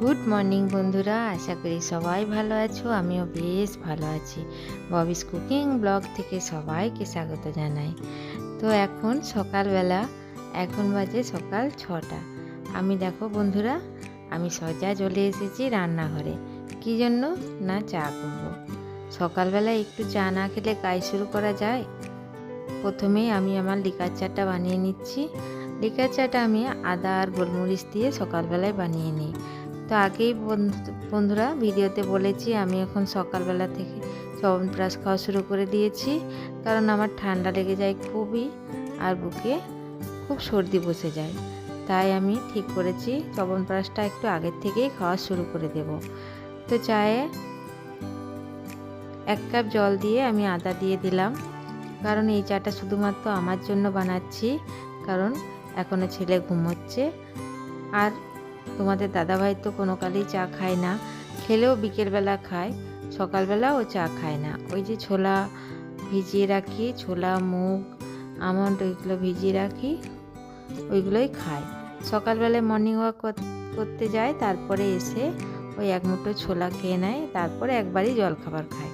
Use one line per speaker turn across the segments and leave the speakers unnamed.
Good morning বন্ধুরা, আশা করি সবাই ভালো আছো, আমিও বেশ ভালো আছি। ববিস কুকিং ব্লগ থেকে সবাইকে স্বাগত জানাই। তো এখন সকালবেলা, এখন বাজে সকাল ছটা। আমি দেখো বন্ধুরা, আমি সজা চলে এসেছি রান্নাঘরে। কী জন্য? না, চা করব। সকালবেলা একটু চা না খেলে কাজ শুরু করা যায়? প্রথমেই আমি আমার লিকার চাটা বানিয়ে নিচ্ছি। লিকার চাটা আমি আদা আর গোলমরিচ দিয়ে সকালবেলায় বানিয়ে নিই। তো আগেই বন্ধু- বন্ধুরা ভিডিওতে বলেছি আমি এখন সকালবেলা থেকে চবনপ্রাশ খাওয়া শুরু করে দিয়েছি। কারণ আমার ঠান্ডা লেগে যায় খুবই আর বুকে খুব সর্দি বসে যায়। তাই আমি ঠিক করেছি চবনপ্রাশটা একটু আগের থেকেই খাওয়া শুরু করে দেব। তো চায়ে এক কাপ জল দিয়ে আমি আদা দিয়ে দিলাম। কারণ এই চাটা শুধুমাত্র আমার জন্য বানাচ্ছি। কারণ এখনও ছেলে ঘুমোচ্ছে। আর তোমাদের দাদাভাই তো কোনো কালেই চা খায় না, খেলেও বিকেলবেলা খায় সকালবেলা ও চা খায় না। ওই যে ছোলা ভিজিয়ে রাখি, ছোলা, মুগ, আমন্ড ওইগুলো ভিজিয়ে রাখি, ওইগুলোই খায়। সকালবেলায় মর্নিং ওয়াক করতে যায়, তারপরে এসে ওই এক মুঠো ছোলা খেয়ে নেয়, তারপরে একবারই জলখাবার খায়।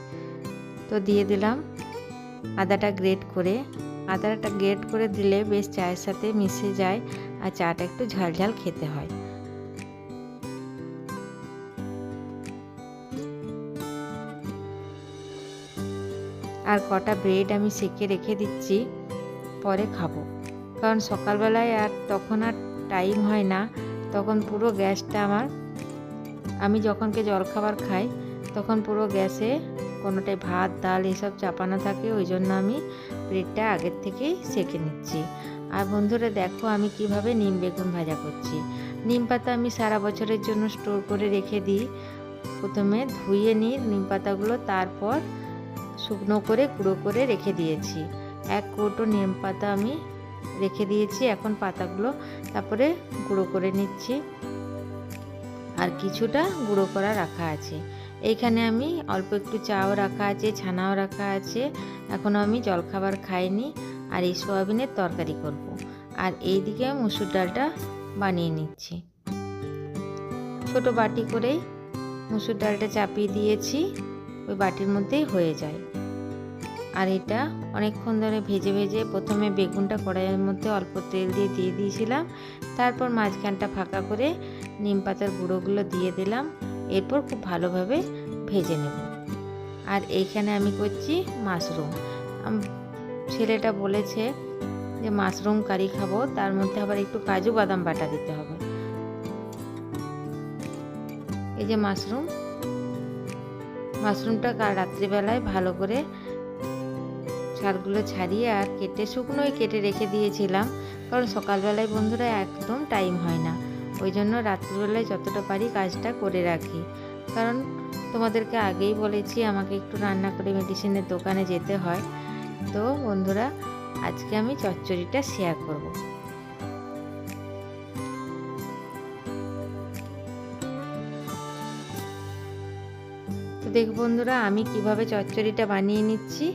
তো দিয়ে দিলাম আদাটা গ্রেট করে। আদাটা গ্রেট করে দিলে বেশ চায়ের সাথে মিশে যায় আর চাটা একটু ঝালঝাল খেতে হয়। আর কটা ব্রেড আমি সেকে রেখে দিচ্ছি, পরে খাব। কারণ সকালবেলায় আর তখন আর টাইম হয় না, তখন পুরো গ্যাসটা আমার, আমি যখনকে জলখাবার খাই, তখন পুরো গ্যাসে কোনোটায় ভাত, ডাল এসব চাপানো থাকে, ওই জন্য আমি ব্রেডটা আগের থেকেই সেকে নিচ্ছি। আর বন্ধুরা দেখো আমি কীভাবে নিম বেগুন ভাজা করছি। নিম পাতা আমি সারা বছরের জন্য স্টোর করে রেখে দিই। প্রথমে ধুয়ে নিই নিম পাতাগুলো, তারপর শুকনো করে, গুঁড়ো করে রেখে দিয়েছি। এক কৌটো নিম পাতা আমি রেখে দিয়েছি, এখন পাতাগুলো তারপরে গুঁড়ো করে নিচ্ছি। আর কিছুটা গুঁড়ো করা রাখা আছে। এইখানে আমি অল্প একটু চাও রাখা আছে, ছানাও রাখা আছে। এখনও আমি জলখাবার খাইনি আর এই সোয়াবিনের তরকারি করব। আর এই দিকে মুসুর ডালটা বানিয়ে নিচ্ছি। ছোট বাটি করেই মুসুর ডালটা চাপিয়ে দিয়েছি। ওই বাটির মধ্যেই হয়ে যায়। আর এটা অনেকক্ষণ ধরে ভেজে ভেজে প্রথমে বেগুনটা কড়াইয়ের মধ্যে অল্প তেল দিয়ে দিয়ে দিয়েছিলাম। তারপর মাঝখানটা ফাঁকা করে নিম পাতার গুঁড়োগুলো দিয়ে দিলাম। এরপর খুব ভালোভাবে ভেজে নেব। আর এইখানে আমি করছি মাশরুম। ছেলেটা বলেছে যে মাশরুম কারি খাব, তার মধ্যে আবার একটু কাজু বাদাম বাটা দিতে হবে। এই যে মাশরুম মাশরুমটা রাত্রিবেলায় ভালো করে ছালগুলো ছাড়িয়ে আর কেটে, শুকনোই কেটে রেখে দিয়েছিলাম। কারণ সকালবেলায় বন্ধুরা একদম টাইম হয় না। ওই জন্য রাত্রিবেলায় যতটা পারি কাজটা করে রাখি। কারণ তোমাদেরকে আগেই বলেছি, আমাকে একটু রান্না করে মেডিসিনের দোকানে যেতে হয়। তো বন্ধুরা, আজকে আমি চচ্চড়িটা শেয়ার করব। দেখ বন্ধুরা, আমি কীভাবে চচ্চড়িটা বানিয়ে নিচ্ছি,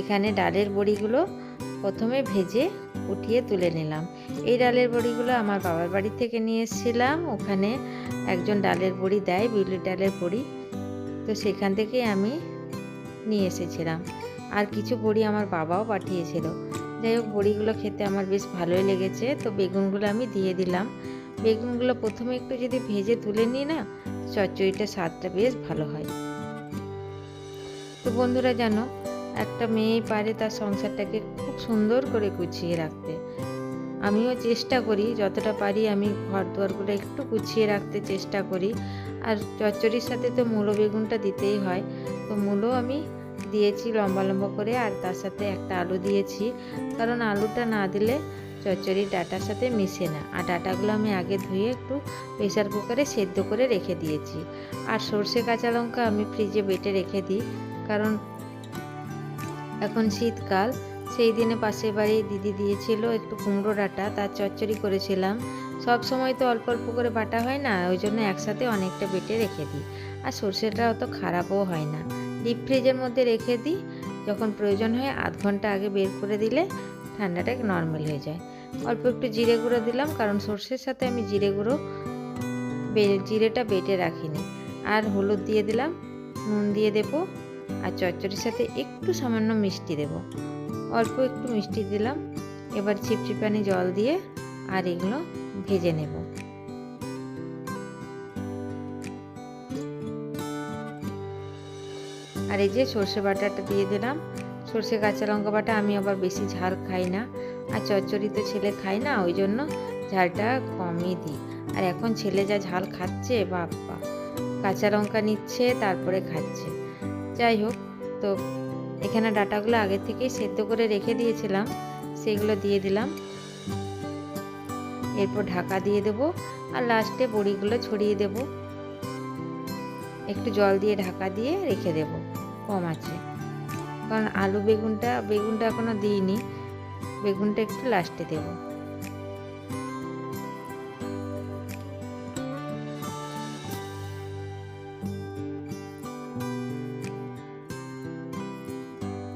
এখানে ডালের বড়িগুলো প্রথমে ভেজে উঠিয়ে তুলে নিলাম। এই ডালের বড়িগুলো আমার বাবার বাড়ি থেকে নিয়ে এসেছিলাম, ওখানে একজন ডালের বড়ি দেয় বিউলি ডালের বড়ি। তো সেখান থেকে আমি নিয়ে এসেছিলাম। আর কিছু বড়ি আমার বাবাও পাঠিয়েছিল। যাই হোক, বড়িগুলো খেতে আমার বেশ ভালোই লেগেছে। তো বেগুনগুলো আমি দিয়ে দিলাম। বেগুনগুলো প্রথমে একটু যদি ভেজে তুলে নিই না চচ্চড়িটা স্বাদটা বেশ ভালো হয়। তো বন্ধুরা জানো, একটা মেয়ে পারে তার সংসারটাকে খুব সুন্দর করে গুছিয়ে রাখতে। আমিও চেষ্টা করি, যতটা পারি আমি ঘর দুয়ারগুলো একটু গুছিয়ে রাখতে চেষ্টা করি। আর চচ্চড়ির সাথে তো মূলো বেগুনটা দিতেই হয়। তো মূলো আমি দিয়েছি লম্বা লম্বা করে, আর তার সাথে একটা আলু দিয়েছি। কারণ আলুটা না দিলে চচ্চড়ি ডাটার সাথে মিশে না। আর ডাটাগুলো আমি আগে ধুয়ে একটু প্রেসার কুকারে সেদ্ধ করে রেখে দিয়েছি। আর সর্ষে কাঁচা লঙ্কা আমি ফ্রিজে বেটে রেখে দিই। কারণ এখন শীতকাল, সেই দিনে পাশের বাড়ি দিদি দিয়েছিল একটু কুমড়ো ডাঁটা, তার চচ্চড়ি করেছিলাম। সব সময় তো অল্প অল্প করে বাটা হয় না, ওই জন্য একসাথে অনেকটা বেটে রেখে দিই। আর সর্ষেটা অত খারাপও হয় না। ডিপ ফ্রিজের মধ্যে রেখে দিই, যখন প্রয়োজন হয় আধ ঘণ্টা আগে বের করে দিলে ঠান্ডাটা নর্মাল হয়ে যায়। অল্প একটু জিরে গুঁড়ো দিলাম, কারণ সর্ষের সাথে আমি জিরে গুঁড়ো জিরেটা বেটে রাখিনি। আর হলুদ দিয়ে দিলাম, নুন দিয়ে দেব। আর চচ্চড়ির সাথে একটু সামান্য মিষ্টি দেব। অল্প একটু মিষ্টি দিলাম। এবার চিপচিপানি জল দিয়ে আর এগুলো ভেজে নেব। আর এই যে সর্ষে বাটাটা দিয়ে দিলাম। সর্ষে কাঁচা লঙ্কা বাটা আমি আবার বেশি ঝাল খাই না। আর চচ্চড়ি তো ছেলে খায় না, ওই জন্য ঝালটা কমই দিই। আর এখন ছেলে যা ঝাল খাচ্ছে, বাপ্পা। কাঁচা লঙ্কা নিচ্ছে, তারপরে খাচ্ছে। যাই হোক, তো এখানে ডাটাগুলো আগে থেকেই সেদ্ধ করে রেখে দিয়েছিলাম, সেগুলো দিয়ে দিলাম। এরপর ঢাকা দিয়ে দেব আর লাস্টে বড়িগুলো ছড়িয়ে দেব। একটু জল দিয়ে ঢাকা দিয়ে রেখে দেব, কম আছে। কারণ আলু বেগুনটা বেগুনটা এখনও দিইনি, বেগুনটা একটু লাস্টে দেব।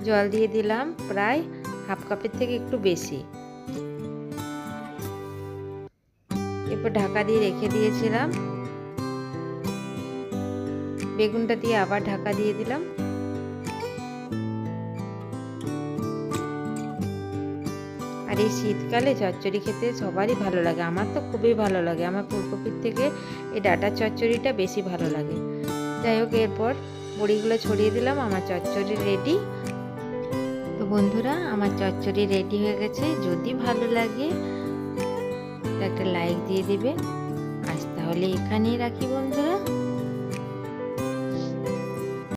জল দিয়ে দিলাম প্রায় হাফ কাপের থেকে একটু বেশি। এরপর ঢাকা দিয়ে রেখে দিয়েছিলাম। বেগুনটা দিয়ে আবার ঢাকা দিয়ে দিলাম। আর এই শীতকালে চচ্চড়ি খেতে সবারই ভালো লাগে। আমার তো খুবই ভালো লাগে। আমার ফুলকপির থেকে এই ডাটা চচ্চড়িটা বেশি ভালো লাগে। যাই হোক, এরপর বড়িগুলো ছড়িয়ে দিলাম। আমার চচ্চড়ি রেডি বন্ধুরা, আমার চচ্চড়ি রেডি হয়ে গেছে। যদি ভালো লাগে, একটা লাইক দিয়ে দিবে। আজ তাহলে এখানেই রাখি বন্ধুরা।